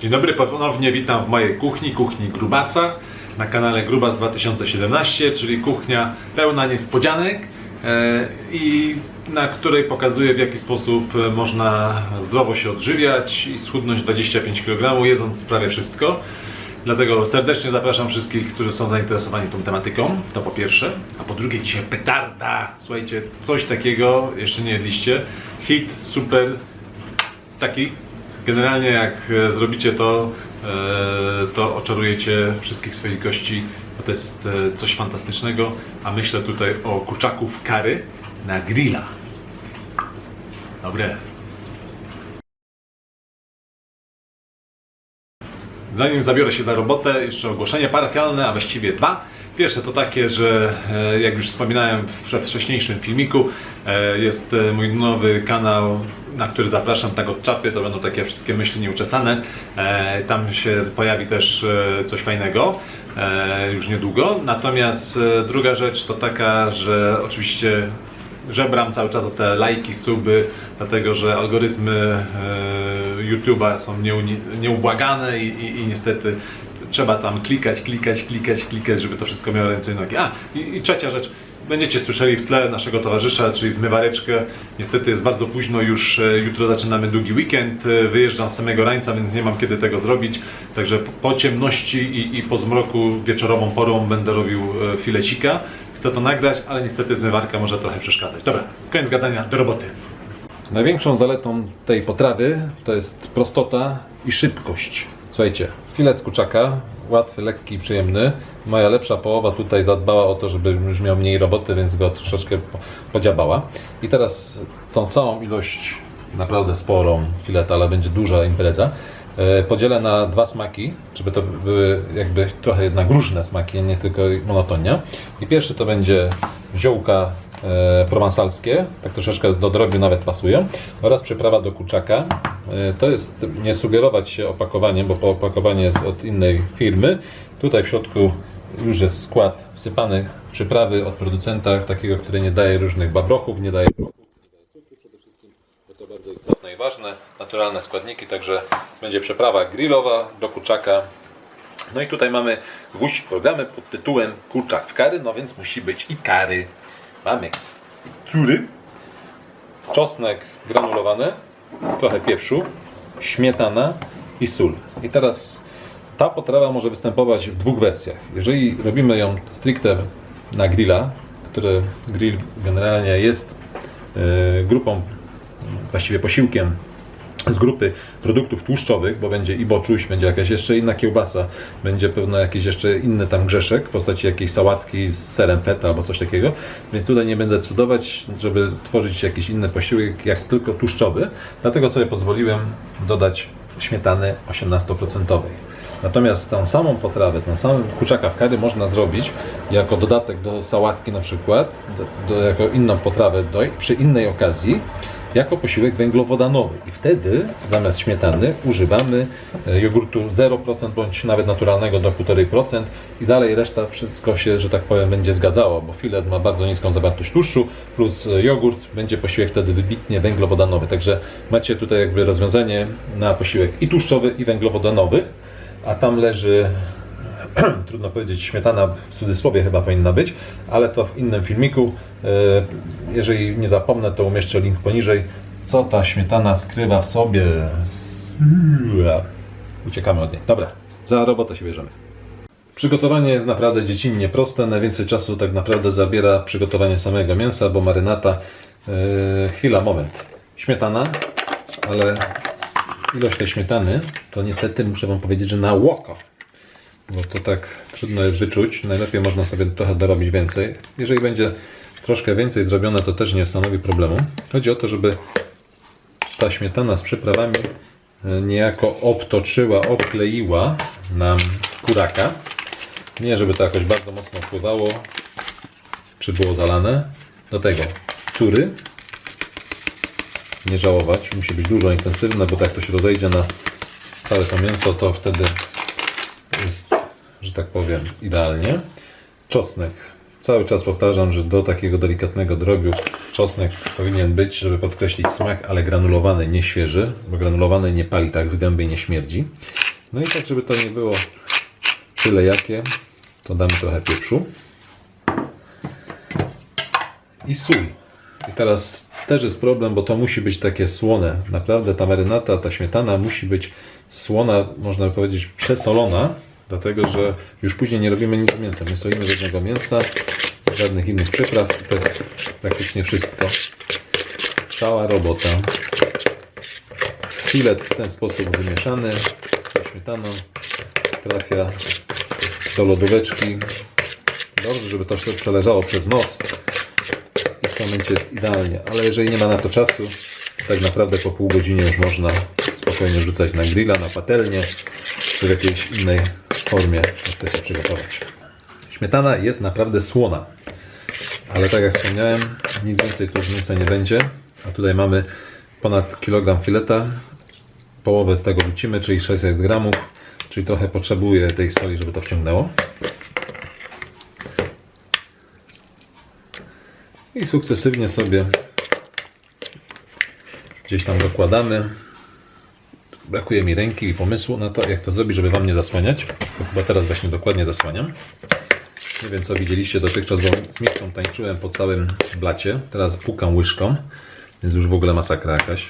Dzień dobry, ponownie witam w mojej kuchni, kuchni Grubasa na kanale Grubas 2017, czyli kuchnia pełna niespodzianek e, i na której pokazuję w jaki sposób e, można zdrowo się odżywiać i schudnąć 25 kg jedząc prawie wszystko. Dlatego serdecznie zapraszam wszystkich, którzy są zainteresowani tą tematyką, to po pierwsze, a po drugie dzisiaj petarda, słuchajcie, coś takiego jeszcze nie jedliście, hit, super, taki Generalnie jak e, zrobicie to, e, to oczarujecie wszystkich swoich gości, bo to jest e, coś fantastycznego, a myślę tutaj o kurczaku w kary na grilla. Dobre. Zanim zabiorę się za robotę, jeszcze ogłoszenie parafialne, a właściwie dwa. Pierwsze to takie, że e, jak już wspominałem we wcześniejszym filmiku, e, jest e, mój nowy kanał, na który zapraszam tak od czapy, to będą takie wszystkie myśli nieuczesane. Tam się pojawi też coś fajnego już niedługo. Natomiast druga rzecz to taka, że oczywiście żebram cały czas o te lajki, suby, dlatego że algorytmy YouTube'a są nieubłagane i, i, i niestety trzeba tam klikać, klikać, klikać, klikać, żeby to wszystko miało ręce i nogi. A, i, i trzecia rzecz. Będziecie słyszeli w tle naszego towarzysza, czyli zmywareczkę. Niestety jest bardzo późno, już e, jutro zaczynamy długi weekend. E, Wyjeżdżam z samego rańca, więc nie mam kiedy tego zrobić. Także po- ciemności i, i po zmroku wieczorową porą będę robił e, filecika. Chcę to nagrać, ale niestety zmywarka może trochę przeszkadzać. Dobra, koniec gadania, do roboty. Największą zaletą tej potrawy to jest prostota i szybkość. Słuchajcie, filet z kurczaka, łatwy, lekki i przyjemny. Moja lepsza połowa tutaj zadbała o to, żeby już miał mniej roboty, więc go troszeczkę po- podziabała. I teraz tą całą ilość, naprawdę sporą fileta, ale będzie duża impreza, e, podzielę na dwa smaki, żeby to były jakby trochę jednak różne smaki, nie tylko monotonia. I pierwszy to będzie ziołka e, prowansalskie, tak troszeczkę do drobiu nawet pasują, oraz przyprawa do kurczaka. E, To jest, nie sugerować się opakowaniem, bo opakowanie jest od innej firmy. Tutaj w środku już jest skład wsypany przyprawy od producenta, takiego, który nie daje różnych babrochów, nie daje cukru przede wszystkim, to bardzo istotne i ważne, naturalne składniki, także będzie przeprawa grillowa do kurczaka, no i tutaj mamy gwóźdź programu pod tytułem Kurczak w kary, no więc musi być i kary. Mamy cury, czosnek granulowany, trochę pieprzu, śmietana i sól. I teraz ta potrawa może występować w dwóch wersjach. Jeżeli robimy ją stricte na grilla, który grill generalnie jest e, grupą, właściwie posiłkiem z grupy produktów tłuszczowych, bo będzie i boczuś, będzie jakaś jeszcze inna kiełbasa, będzie pewno jakiś jeszcze inny tam grzeszek w postaci jakiejś sałatki z serem feta albo coś takiego, więc tutaj nie będę cudować, żeby tworzyć jakiś inny posiłek jak tylko tłuszczowy, dlatego sobie pozwoliłem dodać śmietany 18%. Natomiast tą samą potrawę, tą samą kurczaka w kary można zrobić jako dodatek do sałatki na przykład, do, do, jako inną potrawę do, przy innej okazji, jako posiłek węglowodanowy. I wtedy zamiast śmietany używamy e, jogurtu 0% bądź nawet naturalnego do 1,5% i dalej reszta wszystko się, że tak powiem, będzie zgadzało, bo filet ma bardzo niską zawartość tłuszczu plus e, jogurt, będzie posiłek wtedy wybitnie węglowodanowy. Także macie tutaj jakby rozwiązanie na posiłek i tłuszczowy i węglowodanowy, a tam leży trudno powiedzieć, śmietana w cudzysłowie chyba powinna być, ale to w innym filmiku. E, Jeżeli nie zapomnę, to umieszczę link poniżej. Co ta śmietana skrywa w sobie? Uciekamy od niej. Dobra, za robotę się bierzemy. Przygotowanie jest naprawdę dziecinnie proste. Najwięcej czasu tak naprawdę zabiera przygotowanie samego mięsa, bo marynata. E, chwila, moment. Śmietana, ale ilość tej śmietany to niestety muszę Wam powiedzieć, że na łoko bo to tak trudno wyczuć. Najlepiej można sobie trochę dorobić więcej. Jeżeli będzie troszkę więcej zrobione, to też nie stanowi problemu. Chodzi o to, żeby ta śmietana z przyprawami e, niejako obtoczyła, obkleiła nam kuraka. Nie, żeby to jakoś bardzo mocno wpływało, czy było zalane. Do tego cury. Nie żałować, musi być dużo intensywne, bo tak to się rozejdzie na całe to mięso, to wtedy że tak powiem, idealnie. Czosnek. Cały czas powtarzam, że do takiego delikatnego drobiu czosnek powinien być, żeby podkreślić smak, ale granulowany, nie świeży, bo granulowany nie pali tak w gębie nie śmierdzi. No i tak, żeby to nie było tyle jakie, to damy trochę pieprzu. I sól. I teraz też jest problem, bo to musi być takie słone. Naprawdę ta marynata, ta śmietana musi być słona, można powiedzieć przesolona, dlatego że już później nie robimy nic z mięsem. Nie solimy żadnego mięsa, żadnych innych przypraw. To jest praktycznie wszystko. Cała robota. Filet w ten sposób wymieszany z śmietaną trafia do lodóweczki. Dobrze, żeby to się przeleżało przez noc. I w tym momencie jest idealnie. Ale jeżeli nie ma na to czasu, tak naprawdę po pół godzinie już można spokojnie rzucać na grilla, na patelnię, czy w jakiejś innej formie, się przygotować. Śmietana jest naprawdę słona. Ale tak jak wspomniałem, nic więcej tu z mięsa nie będzie. A tutaj mamy ponad kilogram fileta. Połowę z tego wrzucimy, czyli 600 gramów. Czyli trochę potrzebuje tej soli, żeby to wciągnęło. I sukcesywnie sobie gdzieś tam dokładamy. Brakuje mi ręki i pomysłu na to, jak to zrobić, żeby Wam nie zasłaniać. Bo chyba teraz właśnie dokładnie zasłaniam. Nie wiem, co widzieliście dotychczas, bo z miską tańczyłem po całym blacie. Teraz pukam łyżką, więc już w ogóle masakra jakaś.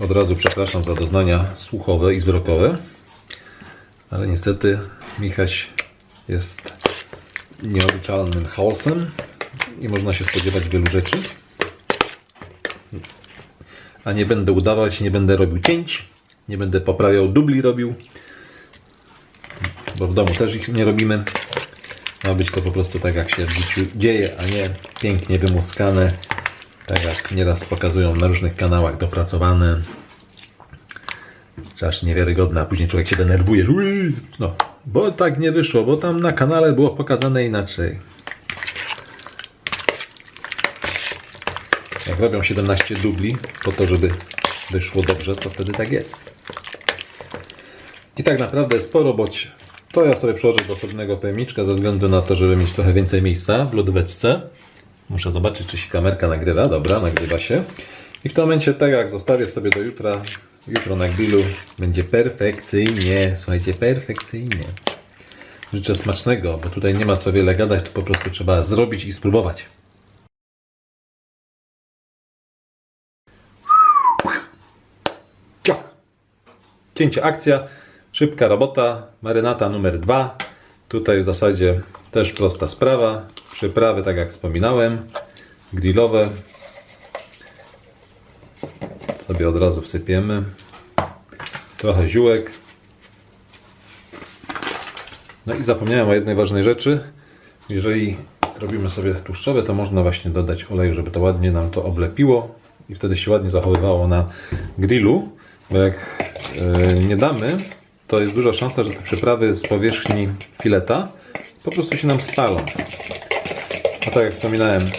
Od razu przepraszam za doznania słuchowe i wzrokowe. Ale niestety Michaś jest nieobliczalnym chaosem i można się spodziewać wielu rzeczy. A nie będę udawać, nie będę robił cięć, nie będę poprawiał dubli robił, bo w domu też ich nie robimy. Ma być to po prostu tak, jak się w życiu dzieje, a nie pięknie wymuskane, tak jak nieraz pokazują na różnych kanałach dopracowane. Aż niewiarygodne, a później człowiek się denerwuje, że "Ui, no, bo tak nie wyszło, bo tam na kanale było pokazane inaczej. Jak robią 17 dubli po to, żeby wyszło dobrze, to wtedy tak jest. I tak naprawdę jest po robocie. To ja sobie przełożę do osobnego pojemniczka ze względu na to, żeby mieć trochę więcej miejsca w lodóweczce. Muszę zobaczyć, czy się kamerka nagrywa. Dobra, nagrywa się. I w tym momencie, tak jak zostawię sobie do jutra, jutro na grillu, będzie perfekcyjnie. Słuchajcie, perfekcyjnie. Życzę smacznego, bo tutaj nie ma co wiele gadać, to po prostu trzeba zrobić i spróbować. Cięcie akcja, szybka robota, marynata numer dwa. Tutaj w zasadzie też prosta sprawa. Przyprawy, tak jak wspominałem, grillowe. Sobie od razu wsypiemy. Trochę ziółek. No i zapomniałem o jednej ważnej rzeczy. Jeżeli robimy sobie tłuszczowe, to można właśnie dodać oleju, żeby to ładnie nam to oblepiło i wtedy się ładnie zachowywało na grillu. Bo jak e, nie damy, to jest duża szansa, że te przyprawy z powierzchni fileta po prostu się nam spalą. A tak jak wspominałem,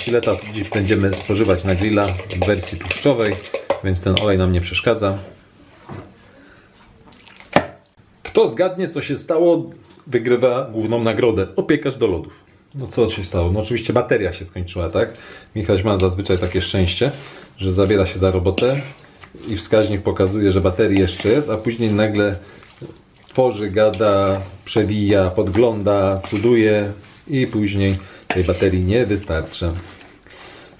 fileta dziś będziemy spożywać na grilla w wersji tłuszczowej, więc ten olej nam nie przeszkadza. Kto zgadnie, co się stało, wygrywa główną nagrodę. Opiekarz do lodów. No co się stało? No oczywiście bateria się skończyła, tak? Michał ma zazwyczaj takie szczęście, że zabiera się za robotę i wskaźnik pokazuje, że baterii jeszcze jest, a później nagle tworzy, gada, przewija, podgląda, cuduje i później tej baterii nie wystarcza.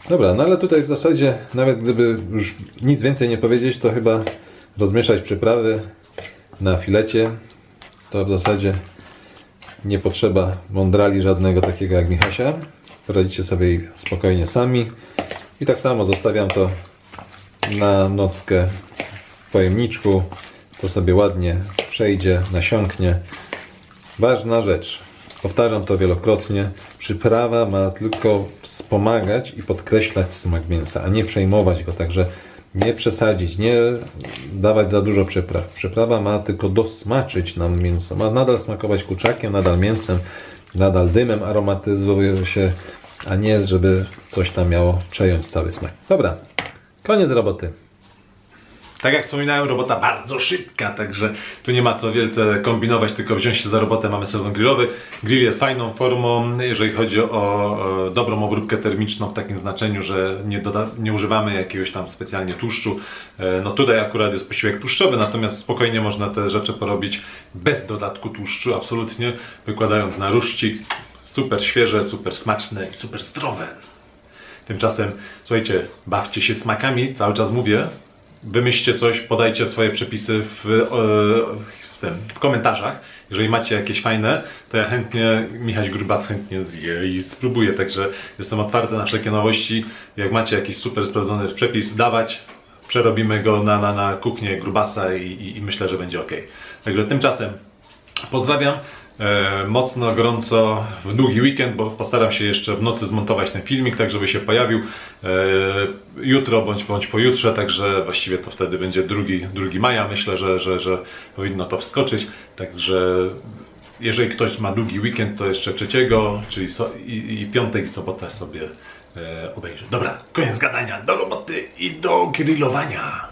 Dobra, no ale tutaj w zasadzie, nawet gdyby już nic więcej nie powiedzieć, to chyba rozmieszać przyprawy na filecie, to w zasadzie nie potrzeba mądrali żadnego takiego jak Michasia. Poradzicie sobie spokojnie sami. I tak samo zostawiam to na nockę w pojemniczku. To sobie ładnie przejdzie, nasiąknie. Ważna rzecz. Powtarzam to wielokrotnie. Przyprawa ma tylko wspomagać i podkreślać smak mięsa, a nie przejmować go. Także nie przesadzić, nie dawać za dużo przypraw. Przyprawa ma tylko dosmaczyć nam mięso. Ma nadal smakować kurczakiem, nadal mięsem, nadal dymem aromatyzuje się, a nie żeby coś tam miało przejąć cały smak. Dobra, koniec roboty. Tak jak wspominałem, robota bardzo szybka, także tu nie ma co wielce kombinować, tylko wziąć się za robotę. Mamy sezon grillowy. Grill jest fajną formą, jeżeli chodzi o, dobrą obróbkę termiczną w takim znaczeniu, że nie, nie używamy jakiegoś tam specjalnie tłuszczu. E, No tutaj akurat jest posiłek tłuszczowy, natomiast spokojnie można te rzeczy porobić bez dodatku tłuszczu, absolutnie, wykładając na ruszcik. Super świeże, super smaczne i super zdrowe. Tymczasem, słuchajcie, bawcie się smakami, cały czas mówię. Wymyślcie coś, podajcie swoje przepisy w, e, w, w komentarzach. Jeżeli macie jakieś fajne, to ja chętnie, Michał Grubac chętnie zje i spróbuję, także jestem otwarty na wszelkie nowości. Jak macie jakiś super sprawdzony przepis, dawać, przerobimy go na, na, na kuchnię Grubasa i, i, i myślę, że będzie ok. Także tymczasem Pozdrawiam mocno, gorąco w długi weekend, bo postaram się jeszcze w nocy zmontować ten filmik, tak żeby się pojawił e, jutro bądź, bądź pojutrze, także właściwie to wtedy będzie 2, 2 maja. Myślę, że, że, że powinno to wskoczyć, także jeżeli ktoś ma długi weekend, to jeszcze trzeciego, czyli so, i, i piątek i sobotę sobie e, obejrzy. Dobra, koniec gadania, do roboty i do grillowania.